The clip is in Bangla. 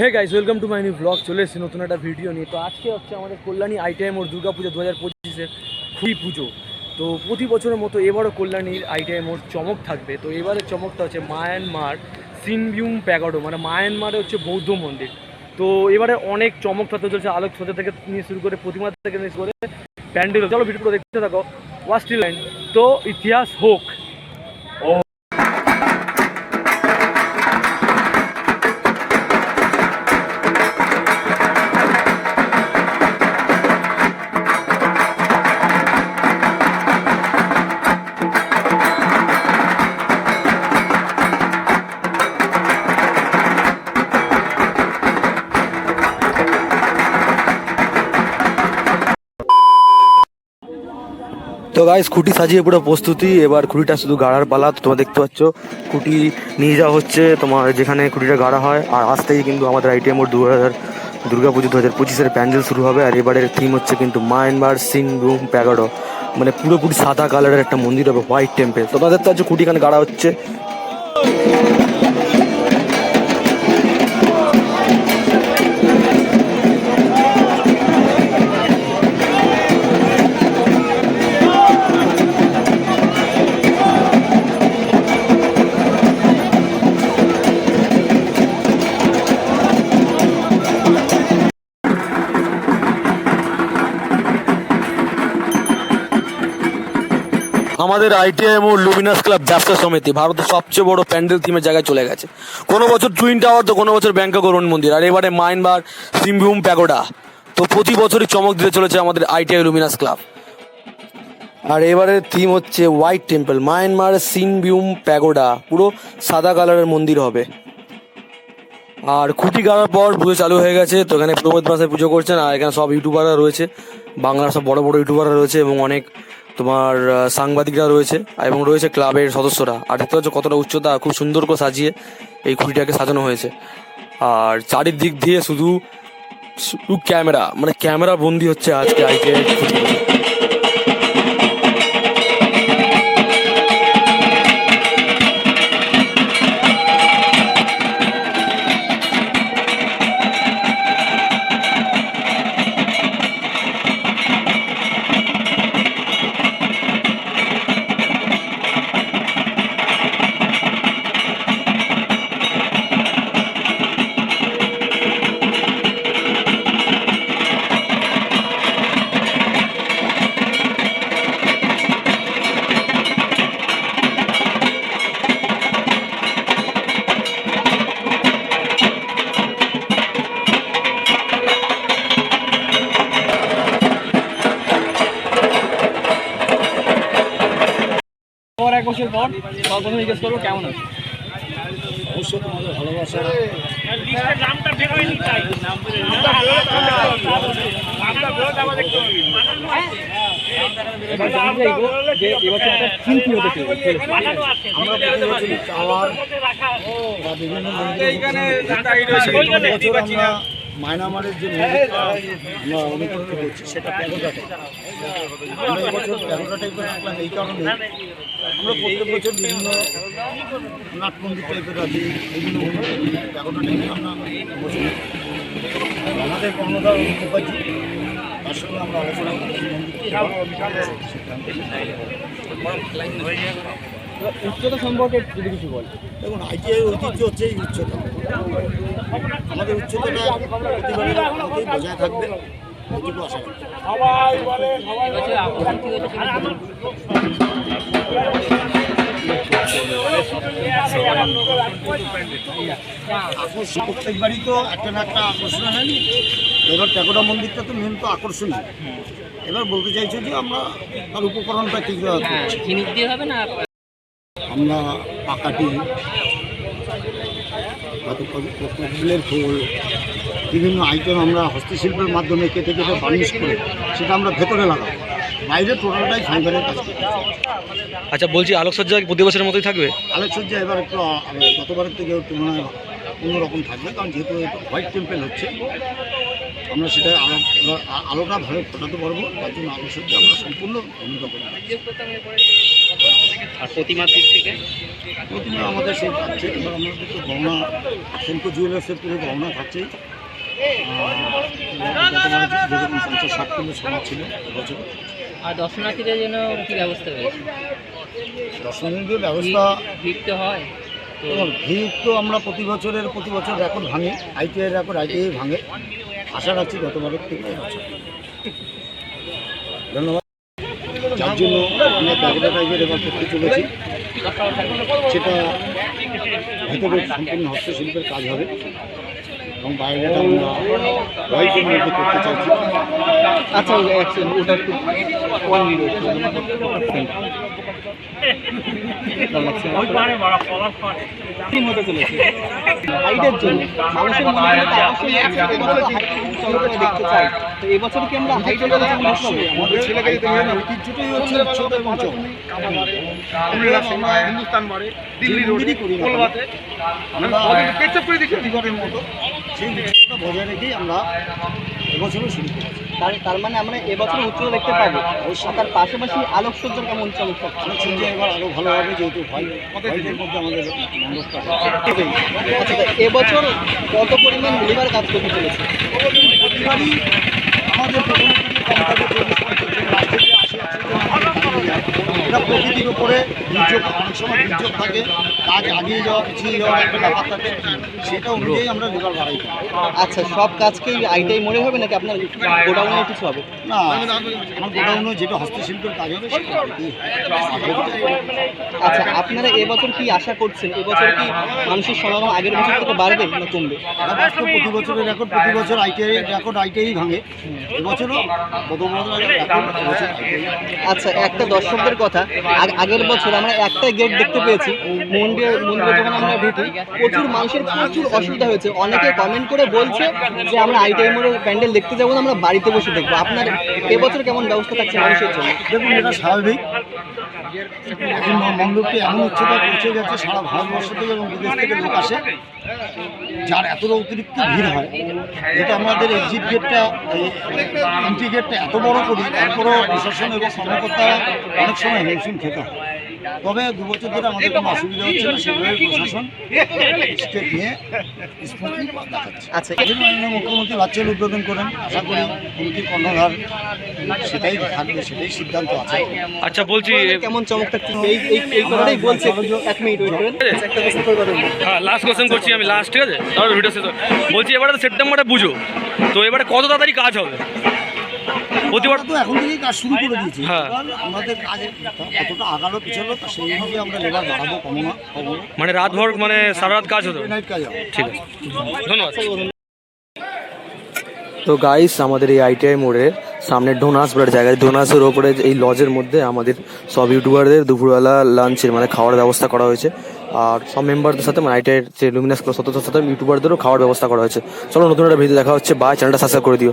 Hey guys welcome to my new blog চলে এসেছি নতুন একটা ভিডিও নিয়ে। তো আজকে হচ্ছে আমাদের কল্যাণী আইটিআইএম ওর দুর্গা পুজো দু হাজার পঁচিশের খুবই পুজো। তো প্রতি বছরের মতো এবারও কল্যাণীর আইটিআইএম ওর চমক থাকবে। তো এবারের চমকটা হচ্ছে মায়ানমার সিনভিউম প্যাগাডো মানে মায়ানমারে হচ্ছে বৌদ্ধ মন্দির। তো এবারে অনেক চমক থাকতে চলছে, আলোক সজ্জা থেকে নিয়ে শুরু করে, প্রতিমা থেকে নিয়ে শুরু করে, প্যান্ডেল। চলো ভিডিওটা দেখতে থাকো। ওয়াস্টি লাইন তো ইতিহাস হোক তো গাইস খুঁটি সাজিয়ে পুরো প্রস্তুতি। এবার খুঁটিটা শুধু গাড়ার পালা, তো তোমরা দেখতে পাচ্ছ, খুঁটি নিয়ে যাওয়া হচ্ছে। তোমার যেখানে খুঁটিটা গাড়া হয়, আর আজ থেকে কিন্তু আমাদের আইটিএম দু হাজার, দুর্গা পুজো দু হাজার পঁচিশের প্যান্ডেল শুরু হবে। আর এবারের থিম হচ্ছে কিন্তু মায়ানমার সিং রুম প্যাগাডো। মানে পুরোপুরি সাদা কালারের একটা মন্দির হবে, হোয়াইট টেম্পেল। তোমাদের তো খুঁটি এখানে গাড়া হচ্ছে। আমাদের আইটিএম ও লুমিনাস ক্লাব ব্যবসা সমিতি ভারতের সবচেয়ে বড় প্যান্ডেল থিমের জায়গায় চলে গেছে। কোনো বছর টুইন টাওয়ার তো কোনো বছর ব্যাংকক অরুণ মন্দির আর এবারে মাইনবার সিমভিউম প্যাগোডা তো প্রতি বছরই চমক দিতে চলেছে আমাদের আইটিআই লুমিনাস ক্লাব আর এবারের থিম হচ্ছে হোয়াইট টেম্পল মায়ানমার সিনভিউম প্যাগোডা পুরো সাদা কালারের মন্দির হবে। আর খুঁটি গাড়ার পর পুজো চালু হয়ে গেছে, তো এখানে প্রবোধ মাসে পুজো করছেন, আর এখানে সব ইউটিউবাররা রয়েছে। বাংলার সব বড় বড় ইউটিউবাররা রয়েছে এবং অনেক তোমার সাংবাদিকরা রয়েছে এবং রয়েছে ক্লাবের সদস্যরা। আর দেখতে পাচ্ছ কতটা উচ্চতা, খুব সুন্দর করে সাজিয়ে এই খুঁটিটাকে সাজানো হয়েছে। আর চারিদিক দিয়ে শুধু ক্যামেরা মানে ক্যামেরা বন্দি হচ্ছে আজকে আইকে এক বছর পর সর্বপ্রথম জিজ্ঞেস করব কেমন আছে? অবশ্যই তোমাদের ভালোবাসা। নামটা বেরোয়নি তাই। নামটা বেরোতে এবার জানতে চাইব যে এবছর একটা থিম কি হতে চলেছে? আমরা প্রতি বছরই টাওয়ার বা বিভিন্ন মন্দির আমরা মায়ানমারের যে আমরা অনুকরণ করছি সেটা প্যাগোডাটে আমরা এবছর এই কারণে আমরা প্রত্যেক বছর বিভিন্ন নাট মন্দির টাইপের বিভিন্ন আমরা বছর আমাদের কর্ণধার মুখার্জি তার সঙ্গে আমরা আলোচনা উচ্চতা সম্পর্কে যদি কিছু বল দেখুন আইটিআই ঐতিহ্য হচ্ছে এই উচ্চতা আমাদের উচ্চতাটা প্রতিবারের মতোই বজায় থাকবে এটুকু আশা করি। আকর্ষণ। প্রত্যেকবারই তো একটা না একটা আকর্ষণ হয়নি। এবার ট্যাকোটা মন্দিরটা তো মেন তো আকর্ষণীয়। এবার বলতে চাইছো যে আমরা তার উপকরণটা হবে না? আমরা পাকাটি হয়তো ফুল বিভিন্ন আইটেম আমরা হস্তশিল্পের মাধ্যমে কেটে কেটে বার্নিশ করে সেটা আমরা ভেতরে লাগাবো। বাইরে টোটালটাই ফাইবারের কাজ আচ্ছা বলছি আলোকসজ্জা প্রতি বছরের মতোই থাকবে? আলোকসজ্জা এবার একটু গতবারের থেকে তুলনায় অন্যরকম থাকবে কারণ যেহেতু হোয়াইট টেম্পেল হচ্ছে আমরা সেটা আলোটা ভালো ফোটাতে পারব তার জন্য আলোকসজ্জা আমরা সম্পূর্ণ অন্যরকম আর প্রতিমার দিক থেকে? প্রতিমা আমাদের সেই থাকছে এবার আমাদের তো গহনা শঙ্কর জুয়েলার্সের পুরো গহনা থাকছেই। যেরকম পঞ্চাশ ষাট কিলো সোনা ছিল এবছর। আর দর্শনার্থীদের জন্য কি ব্যবস্থা হয়েছে দর্শনীয় ব্যবস্থা ভিড় তো হয়। ভিড় তো আমরা প্রতি বছরের প্রতি বছর রেকর্ড ভাঙি আইটিআই রেকর্ড আইটিআই ভাঙে। আশা রাখছি গতবারের থেকে। ধন্যবাদ। যার জন্য আমরা প্যাকেটা টাইপের এবার করতে চলেছি সেটা ভেতরে সম্পূর্ণ হস্তশিল্পের কাজ হবে এবং বাইরেটা আমরা বাইকের মধ্যে করতে চাইছি। আচ্ছা ওটা একটু কি হতে চলেছে হাইটের জন্য মানুষের মনে দেখতে চাই তো এবছর কি আমরা হাইটের জন্য অবশ্যই আমাদের ছেলেকে ঐতিহ্যটাই হচ্ছে ছোট এবং আমরা হিন্দুস্তান বাড়ে দিল্লি রোডে। করি না। প্রতিবারের মতো সেই উৎসবটা বজায় রেখেই আমরা এবছরও শুরু করেছি। তার তার মানে আমরা এবছর উচ্চতা দেখতে পাবো। আর তার পাশাপাশি আলোকসজ্জার কেমন চমৎকার আমি চিন্তা এবার আরও ভালো হবে যেহেতু। আচ্ছা এবছর কত পরিমাণ লেবার কাজ করতে চলেছে? প্রতিবারই আমাদের প্রথমে থেকে কম থাকে চল্লিশ পঞ্চাশ জন লাস্টে যে আশি একশো জন আমাদের কাজে যায়। এটা প্রকৃতির উপরে দুর্যোগ অনেক সময় দুর্যোগ থাকে কাজ আগিয়ে যাওয়া পিছিয়ে যাওয়ার একটা ব্যাপার থাকে সেটা অনুযায়ী আমরা লেবার বাড়াই। আচ্ছা সব কাজকেই আইটাই মনে হবে নাকি আপনার গোডাউনে কিছু হবে? না আমার গোডাউনে যেটা হস্তশিল্পের কাজ হবে। আচ্ছা আপনারা এবছর কি আশা করছেন? এবছর কি মানুষের সমাগম আগের বছর থেকে বাড়বে না কমবে? প্রতি বছরের রেকর্ড প্রতি বছর আইটিআই রেকর্ড আইটিআই ভাঙে। এবছরও গত বছর রেকর্ড আচ্ছা একটা দর্শকদের কথা আগের বছর আমরা একটাই গেট দেখতে পেয়েছি, মন্দির মন্দিরে যখন আমরা ঢুকি। প্রচুর মানুষের প্রচুর অসুবিধা হয়েছে। অনেকে কমেন্ট করে বলছে যে আমরা আইটিআই মোড়ের প্যান্ডেল দেখতে যাব না, আমরা বাড়িতে বসে দেখব। আপনার এবছর কেমন ব্যবস্থা থাকছে মানুষের জন্য? দেখুন, এটা স্বাভাবিক। এখন এমন উচ্চতায় পৌঁছে গেছে সারা ভারতবর্ষ থেকে এবং বিদেশ থেকে লোক আসে। যার এতটা অতিরিক্ত ভিড় হয়, যেটা আমাদের এক্সিট গেটটা এন্ট্রি গেটটা এত বড় করি, তারপরেও প্রশাসন এবং কর্মকর্তারা অনেক সময় হিমশিম খেতে হয়। তবে দু বছর ধরে আমাদের কোনো অসুবিধা হচ্ছে না সেভাবে প্রশাসন স্টেপ নিয়ে স্মুথলি দেখাচ্ছে। আচ্ছা। এই মাননীয় মুখ্যমন্ত্রী বাচ্চার উদ্বোধন করেন। আশা করি কমিটির কর্ণধার সেটাই থাকবে সেটাই সিদ্ধান্ত আছে। আচ্ছা বলছি কেমন চমক থাকছে এই এই এই কথাটাই বলছে। এক মিনিট ওয়েট করেন। একটা প্রশ্ন করে হ্যাঁ লাস্ট কোশ্চেন করছি আমি লাস্ট ঠিক আছে? তারপর ভিডিও শেষ বলছি এবারে তো সেপ্টেম্বরে বুঝো। তো এবারে কত তাড়াতাড়ি কাজ হবে? প্রতিবার তো এখন থেকেই কাজ শুরু করে দিয়েছি। হ্যাঁ। আমাদের কাজ কতটা আগালো পিছালো তা সেই আমরা লেবার বাড়াবো কমো না কমো মানে রাতভর মানে সারা রাত কাজ হতো? নাইট কাজ ঠিক আছে। ধন্যবাদ। তো গাইস আমাদের এই আইটিআই মোড়ে সামনে ডোনাস বলে জায়গায় ডোনাসের ওপরে এই লজের মধ্যে আমাদের সব ইউটিউবারদের দুপুরবেলা লাঞ্চের মানে খাওয়ার ব্যবস্থা করা হয়েছে। আর সব মেম্বারদের সাথে মানে আইটিআই যে লুমিনাস ক্লাব সদস্যদের সাথে ইউটিউবারদেরও খাওয়ার ব্যবস্থা করা হয়েছে। চলো নতুন একটা ভিডিও দেখা হচ্ছে। বা চ্যানেলটা সাবস্ক্রাইব করে দিও।